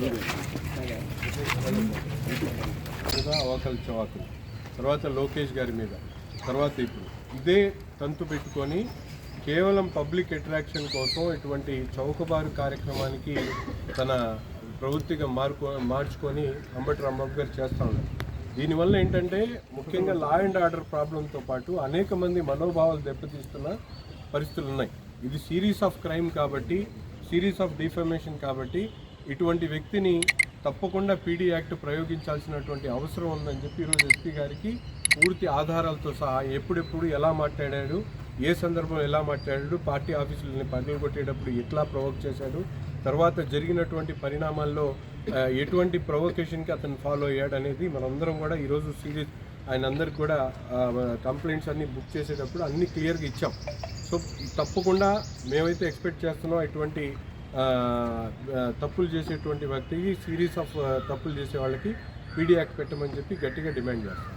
మీద అవకల్ చవాకులు తర్వాత లోకేష్ గారి మీద. తర్వాత ఇప్పుడు. ఇదే తంతు పెట్టుకొని కేవలం పబ్లిక్ అట్రాక్షన్ కోసం ఇటువంటి చౌకబారు కార్యక్రమానికి తన ప్రవృత్తిగా మార్కో మార్చుకొని అంబటి రాంబాబు గారు చేస్తూ ఉన్నారు. దీనివల్ల ఏంటంటే ముఖ్యంగా లా అండ్ ఆర్డర్ ప్రాబ్లంతో పాటు అనేక మంది మనోభావాలు దెబ్బతీస్తున్న పరిస్థితులు ఉన్నాయి. ఇది సిరీస్ ఆఫ్ క్రైమ్ కాబట్టి సిరీస్ ఆఫ్ డిఫర్మేషన్ కాబట్టి ఇటువంటి వ్యక్తిని తప్పకుండా పీడీ యాక్ట్ ప్రయోగించాల్సినటువంటి అవసరం ఉందని చెప్పి ఈరోజు ఎస్పీ గారికి పూర్తి ఆధారాలతో సహా ఎప్పుడెప్పుడు ఎలా మాట్లాడాడు ఏ సందర్భంలో ఎలా మాట్లాడాడు పార్టీ ఆఫీసులని పనులు కొట్టేటప్పుడు ఎట్లా ప్రొవోక్ చేశాడు తర్వాత జరిగినటువంటి పరిణామాల్లో ఎటువంటి ప్రొవోకేషన్కి అతను ఫాలో అయ్యాడు అనేది మనందరం కూడా ఈరోజు సీరియస్ ఆయన అందరికి కూడా కంప్లైంట్స్ అన్నీ బుక్ చేసేటప్పుడు అన్ని క్లియర్గా ఇచ్చాం. సో తప్పకుండా మేమైతే ఎక్స్పెక్ట్ చేస్తున్నాం ఇటువంటి తప్పులు చేసేటువంటి వ్యక్తికి సిరీస్ ఆఫ్ తప్పులు చేసే వాళ్ళకి పీడీ యాక్ట్ పెట్టమని చెప్పి గట్టిగా డిమాండ్ చేస్తాం